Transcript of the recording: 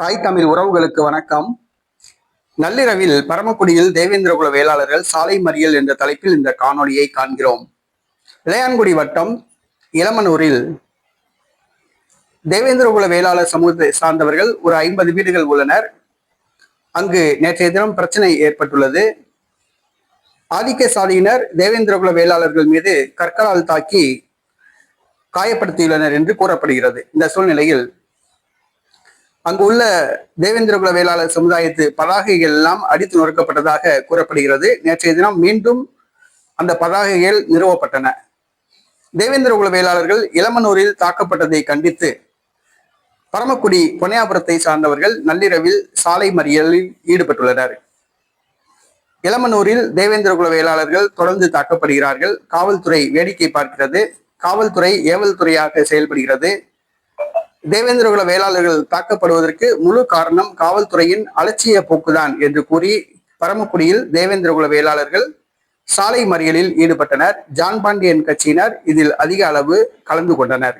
தாய் தமிழ் உறவுகளுக்கு வணக்கம். நள்ளிரவில் பரமக்குடியில் தேவேந்திரகுல வேளாளர்கள் சாலை மறியல் என்ற தலைப்பில் இந்த காணொளியை காண்கிறோம். இளையான்குடி வட்டம் இளமனூரில் தேவேந்திரகுல வேளாளர் சமூகத்தை சார்ந்தவர்கள் ஒரு ஐம்பது வீடுகள் உள்ளனர். அங்கு நேற்றைய தினம் பிரச்சனை ஏற்பட்டுள்ளது. ஆதிக்க சாதியினர் தேவேந்திரகுல வேளாளர்கள் மீது கற்களால் தாக்கி காயப்படுத்தியுள்ளனர் என்று கூறப்படுகிறது. இந்த சூழ்நிலையில் அங்கு உள்ள தேவேந்திரகுல வேளாளர் சமுதாயத்து பதாகைகள் எல்லாம் அடித்து நொறுக்கப்பட்டதாக கூறப்படுகிறது. நேற்றைய தினம் மீண்டும் அந்த பதாகைகள் நிறுவப்பட்டன. தேவேந்திரகுல வேளாளர்கள் இளமனூரில் தாக்கப்பட்டதை கண்டித்து பரமக்குடி பொன்னையாபுரத்தை சார்ந்தவர்கள் நள்ளிரவில் சாலை மறியலில் ஈடுபட்டுள்ளனர். இளமனூரில் தேவேந்திரகுல வேளாளர்கள் தொடர்ந்து தாக்கப்படுகிறார்கள். காவல்துறை வேடிக்கை பார்க்கிறது. காவல்துறை ஏவல் துறையாக செயல்படுகிறது. தேவேந்திரகுல வேளாளர்கள் தாக்கப்படுவதற்கு முழு காரணம் காவல்துறையின் அலட்சிய போக்குதான் என்று கூறி பரமக்குடியில் தேவேந்திரகுல வேளாளர்கள் சாலை மறியலில் ஈடுபட்டனர். ஜான் பாண்டியன் கட்சியினர் இதில் அதிக அளவு கலந்து கொண்டனர்.